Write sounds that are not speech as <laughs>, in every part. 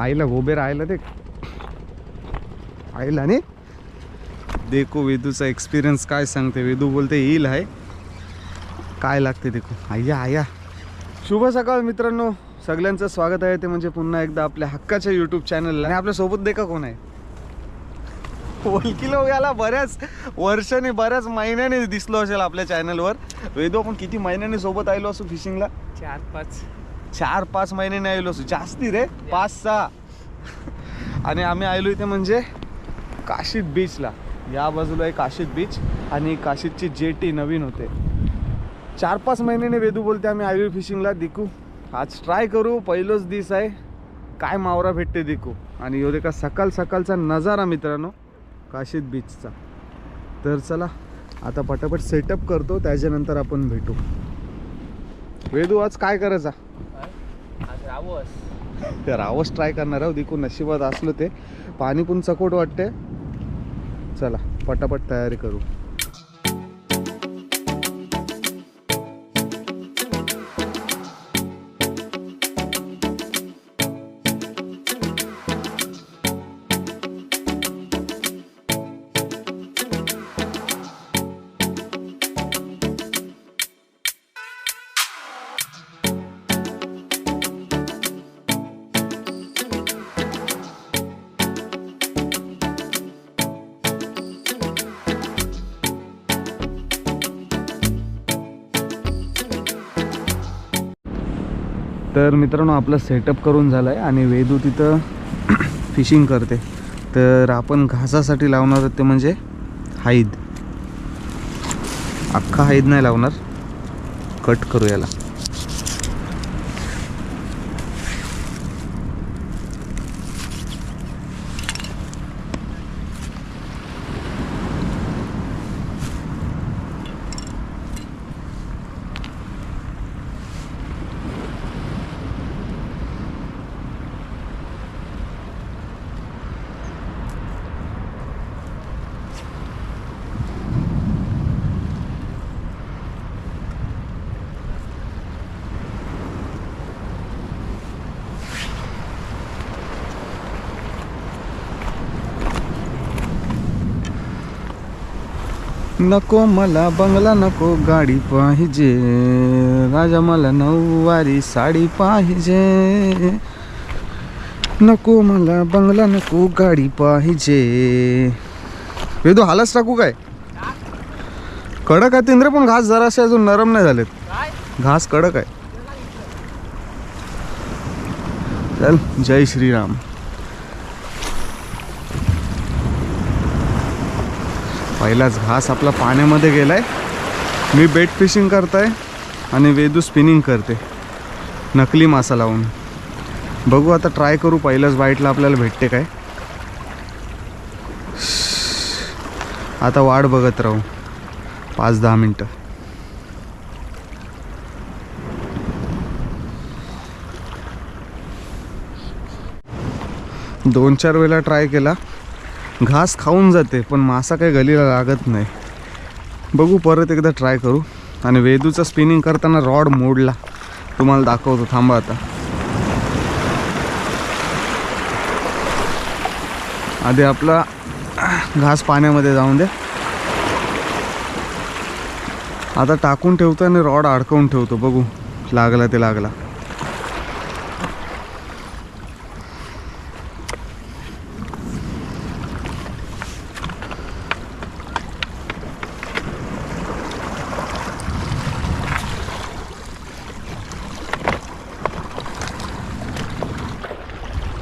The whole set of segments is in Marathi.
आईला उभे आईला ते आईला ने देखो वेदूचा एक्सपिरियन्स काय सांगते. वेदू बोलते येईल आहे. काय लागते देखो. आया आया. शुभ सकाळ मित्रांनो. सगळ्यांचं स्वागत आहे. ते म्हणजे पुन्हा एकदा आपल्या हक्काच्या यूट्यूब चॅनलला आणि आपल्यासोबत देखा कोण आहे? ओळखीलो याला बऱ्याच वर्षाने बऱ्याच महिन्याने दिसलो असेल आपल्या चॅनलवर वेदू आपण किती महिन्याने सोबत आलो असू फिशिंगला चार पाच. चार पाच महिने नाही आलो असू. जास्ती रे. पाच सहा. आणि आम्ही आलो इथे म्हणजे काशीद बीचला या बाजूला आहे काशीद बीच आणि काशीदची जेटी नवीन होते. चार पाच महिन्याने वेदू बोलते आम्ही आयव्ही फिशिंगला दिकू आज ट्राय करू. पहिलंच दिस आहे. काय मावरा भेटते दिकू. आणि एवढे का सकाळ सकाळचा नजारा मित्रांनो काशीद बीचचा तर चला आता पटापट सेटअप करतो. त्याच्यानंतर आपण भेटू. वेदू आज काय करायचा? आज रावस रावच ट्राय करणार आहोत. इकून नशिबात असलो ते. पाणी पण चकोट वाटते चला पटापट तयारी करू. तर मित्रांनो आपलं सेटअप करून झालं आहे आणि वेदू तिथं <clears throat> फिशिंग करते. तर आपण घासासाठी लावणार आहोत ते म्हणजे हाईद. अख्खा हाईद नाही लावणार. कट करू याला. नको मला बंगला नको गाडी पाहिजे. राजा मला नऊवारी साडी पाहिजे. नको मला बंगला नको गाडी पाहिजे. वेदू हालच टाकू काय? कडक आहे तिंद्र पण घास जरासे अजून नरम नाही झालेत. घास कडक आहे. चल जय श्रीराम. पहिलाच घास आपला पाण्यामध्ये गेला आहे मी बेट फिशिंग करताय आणि वेदू स्पिनिंग करते. नकली मासा लावून. बघू आता ट्राय करू पहिल्याच बाईटला आपल्याला भेटते काय. आता वाट बघत राहू. पाच दहा मिनटं. दोन चार वेळा ट्राय केला. घास खाऊन जाते पण मासा काही गलीला लागत नाही. बघू परत एकदा ट्राय करू. आणि वेदूचा स्पिनिंग करताना रॉड मोडला. तुम्हाला दाखवतो थांबा आता. आधी आपला घास पाण्यामध्ये जाऊन दे. आता टाकून ठेवतो आणि रॉड अडकवून ठेवतो. बघू लागला ते लागला.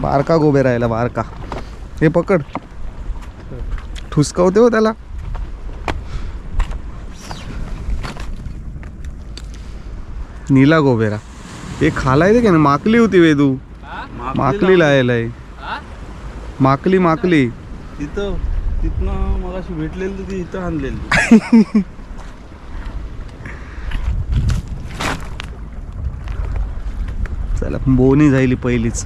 बारका गोबे राहिला बारका. हे पकड. ठुसकावते हो त्याला. नीला गोबेरा. हे खालाय ते का ना माकली होती वेदू? माकली लायलाय. हा? माकली माकली. तिथं तिथनं मग अशी भेटलेली ती इथं आणलेली. चला बोनी जायली पहिलीच.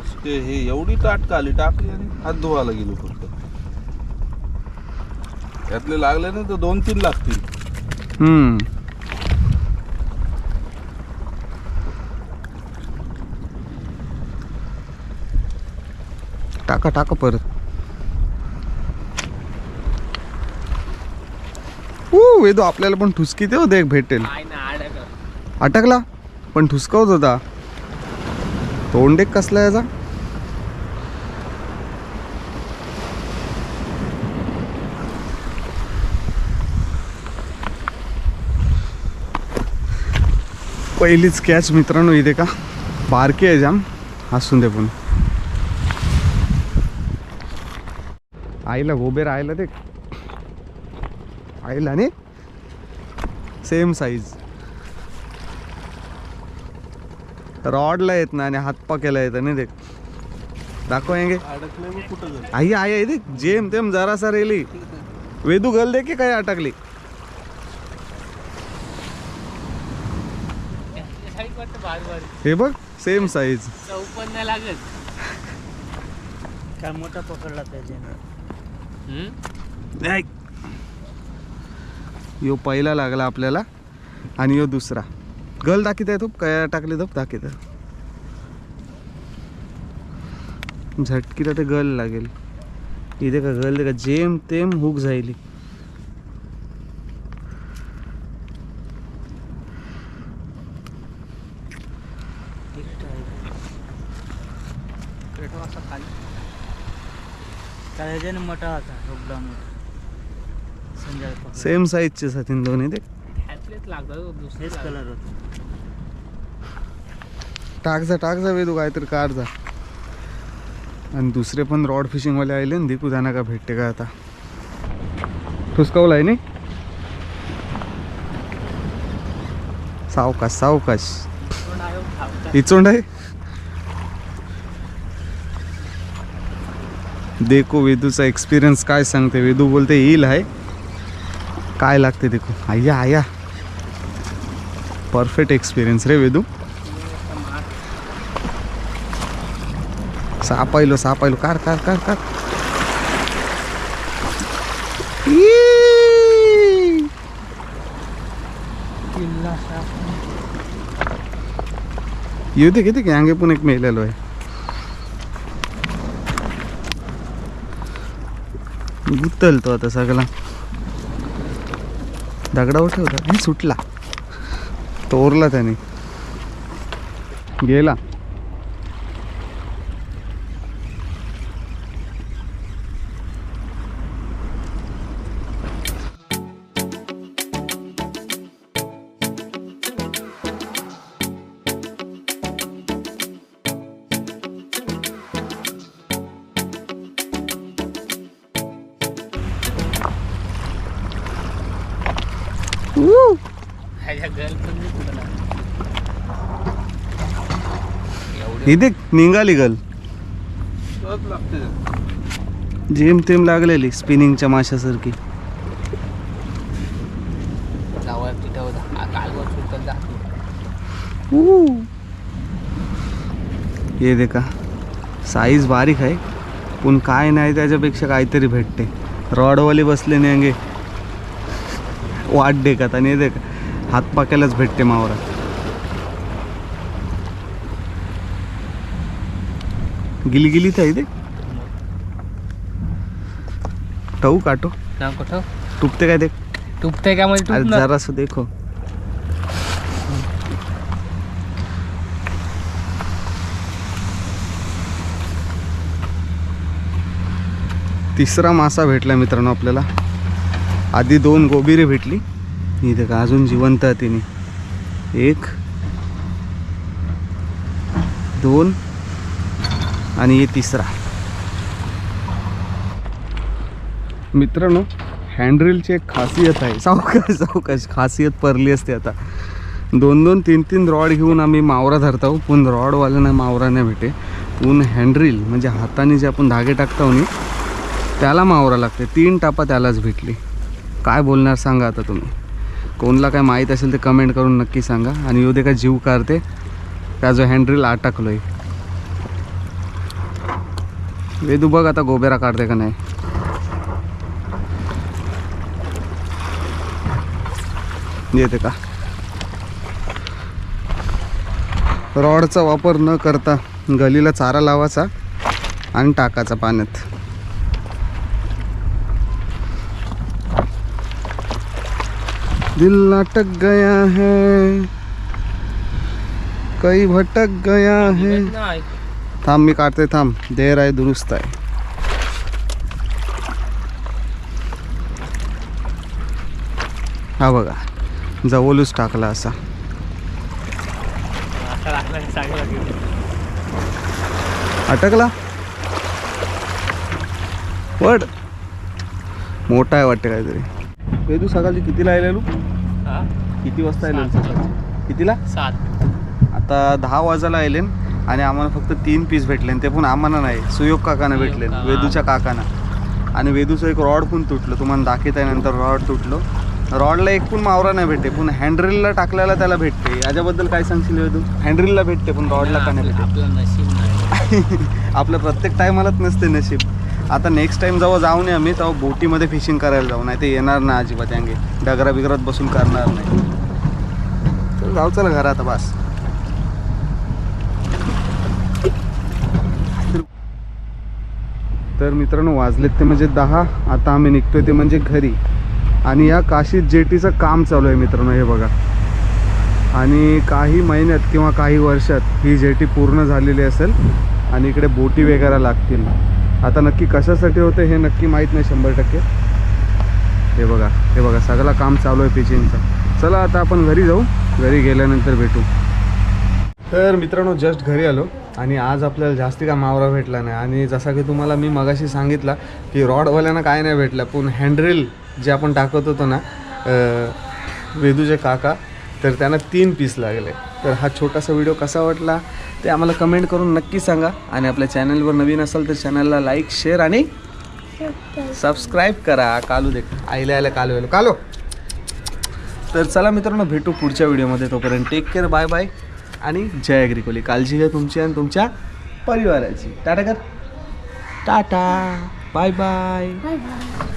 नुसते हे एवढी टाटका आली? टाकली आणि हात धुवायला गेलो फक्त. यातले लागले ना तर दोन तीन लागतील. हम्म. टाका टाका परत. वेदो आपल्याला पण ठुसकी ते होते भेटेल. अटकला? पण ठुसकवत होता. तोंड एक कसला याचा? पहिलीच कॅच मित्रांनो इथे का? बारकी आहे जाम. हसून दे पण आईला गोबेर आईला ते आईला ने? सेम साईज रॉडला येत ना आणि हातपाक्याला येतं नाही. मग कुठं झालं आई आई आई देख. जेम तेम जरासा रेली. वेदू गल दे की काय अटकली? हे बघ सेम साईज चौपन्न लागत काय मोठा पकडला हम्म? यो पहिला लागला आपल्याला आणि यो दुसरा. गल दाखित आहे तो काय टाकले तो दाखित झटकीला ते गल लागेल. इथे का गल दे का जेम तेम हुक पकडला. सेम साईजचे साथीन दोन्ही ते. लागतात हेच कलर होता. टाकजा टाकजा वेदू काहीतरी काढजा आणि दुसरे पण रॉड फिशिंगवाले आले ना दिकू त्यांना का भेटते का आता? ठुसकावला आहे नाही सावकाश. सावकाश. इचोंड आहे? देखो वेदूचा एक्सपिरियन्स काय सांगते वेदू बोलते येईल आहे. काय लागते देखो? आया आया. परफेक्ट एक्सपिरियन्स रे वेदू. सापायलो सापायलो कार कार कार कार येऊ दे किती की अंगे पण एक मेलेलो आहे. गुत्तल तो आता सगळा. दगडा उठवता हे सुटला. तोरला त्याने गेला ह्याच्या एवढे. इथे निघाली गल. जेम तेम लागलेली स्पिनिंगच्या माशासारखी. ये दे का साईज बारीक आहे. पण काय नाही त्याच्यापेक्षा काहीतरी भेटते. रॉडवाले बसले नाही अंगे. वाट डेकात आणि हे दे का हातपाक्यालाच भेटते मावरा. गिलगिलीत आहे ते? टाऊ काटो टुपते काय ते? तुपते का म्हणजे अरे जरासं देखो. तिसरा मासा भेटला मित्रांनो आपल्याला. आधी दोन गोबिरे भेटली. इथे का अजून जिवंत आहे तिने. एक दोन आणि हे तिसरा. मित्रांनो हँडरीलची एक खासियत आहे. सावकाश सावकाश खासियत परली असते आता. दोन दोन तीन तीन रॉड घेऊन आम्ही मावरा धरतो पण रॉडवाल्यांना मावरा नाही भेटे. पण हँडरील म्हणजे हाताने जे आपण धागे टाकतो नी त्याला मावरा लागते. तीन टापा त्यालाच भेटली. काय बोलणार सांगा आता तुम्ही. कोणला काय माहीत असेल ते कमेंट करून नक्की सांगा. आणि येऊ दे का जीव काढते त्या जो हँडरील अटकलोय वेदू बघ आता गोबेरा काढते का नाही. येते का? रॉडचा वापर न करता गलीला चारा लावायचा आणि टाकायचा पाण्यात. दिल अटक गया है कई भटक गया है। थांब मी काढते थांब. देर आहे दुरुस्त आहे. हा बघा जवळूच टाकला असा. अटकला? वड मोठा आहे वाटते काहीतरी. वेदू सकाळची कितीला आलेलो हा किती वाजता. सकाळची कितीला? सात. आता दहा वाजायला आले आणि आम्हाला फक्त तीन पीस भेटले ते पण आम्हाला नाही सुयोग काकांना भेटले. वेदूच्या काकांना. आणि वेदूचं एक रॉड पण तुटलं तुम्हाला दाखवत आहे नंतर रॉड तुटलं. रॉडला एक पण मावरा नाही भेटते पण हँड्रिलला टाकल्याला त्याला भेटते. याच्याबद्दल काय सांगशील वेदू? हँड्रिलला भेटते पण रॉडला का नाही भेटते? <laughs> आपलं प्रत्येक टायमालाच नसते नशीब. आता नेक्स्ट टाइम जेव्हा जाऊ नये आम्ही तेव्हा बोटीमध्ये फिशिंग करायला जाऊ. नाही ते येणार ना अजिबात यांगे. डगरा बिगरात बसून करणार नाही. तर जाऊ चला घरात आता बस. तर मित्रांनो वाजलेत ते म्हणजे दहा. आता आम्ही निघतोय ते म्हणजे घरी. आणि या काशीत जेटीचं काम चालू आहे मित्रांनो हे बघा. आणि काही महिन्यात किंवा काही वर्षात ही जेटी पूर्ण झालेली असेल आणि इकडे बोटी वगैरे लागतील. आता नक्की कशासाठी होतं हे नक्की माहीत नाही शंभर टक्के. हे बघा हे बघा सगळं काम चालू आहे पिचिंगचं चला आता आपण घरी जाऊ घरी गेल्यानंतर भेटू. तर मित्रांनो जस्ट घरी आलो आणि आज आपल्याला जास्ती का मावरा भेटला नाही. आणि जसा की तुम्हाला मी मगाशी सांगितला की रॉडवाल्यांना काय नाही भेटलं पण हँड्रिल जे आपण टाकत होतो ना वेदूचे काका तर त्यांना तीन पीस लागले. तर हा छोटासा व्हिडिओ कसा वाटला ते आम्हाला कमेंट करून नक्की सांगा. आणि आपल्या चॅनलवर नवीन असाल तर चॅनलला लाईक शेअर आणि सबस्क्राईब करा. कालू देख आईला आयला कालू आलो कालो. तर चला मित्रांनो भेटू पुढच्या व्हिडिओमध्ये. तोपर्यंत टेक केअर बाय बाय आणि जय अग्रिकोली. काळजी घ्या तुमची आणि तुमच्या परिवाराची. टाटा कर. Tata. Bye bye bye bye